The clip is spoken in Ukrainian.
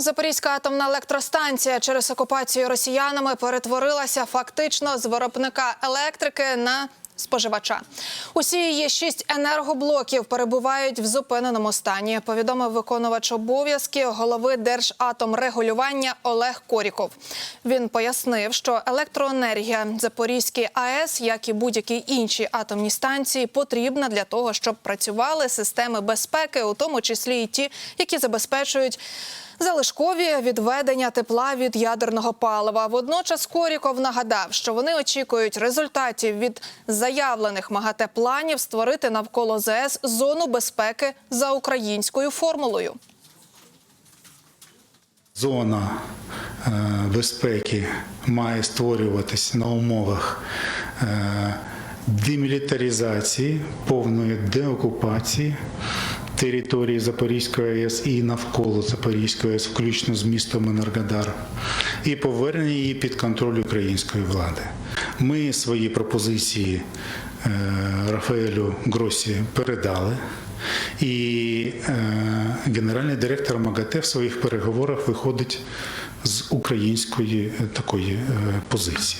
Запорізька атомна електростанція через окупацію росіянами перетворилася фактично з виробника електрики на споживача. Усі її шість енергоблоків перебувають в зупиненому стані. Повідомив виконувач обов'язки голови Держатомрегулювання Олег Коріков. Він пояснив, що електроенергія Запорізькій АЕС, як і будь-які інші атомні станції, потрібна для того, щоб працювали системи безпеки, у тому числі і ті, які забезпечують. Залишкові відведення тепла від ядерного палива. Водночас Коріков нагадав, що вони очікують результатів від заявлених МАГАТЕ планів створити навколо ЗС зону безпеки за українською формулою. Зона е, безпеки має створюватися на умовах е, демілітаризації, повної деокупації території Запорізької АЕС і навколо Запорізької АЕС, включно з містом Енергодар, і повернення її під контроль української влади. Ми свої пропозиції е, Рафаелю Гросі передали. І е, генеральний директор МАГАТЕ в своїх переговорах виходить з української е, такої е, позиції.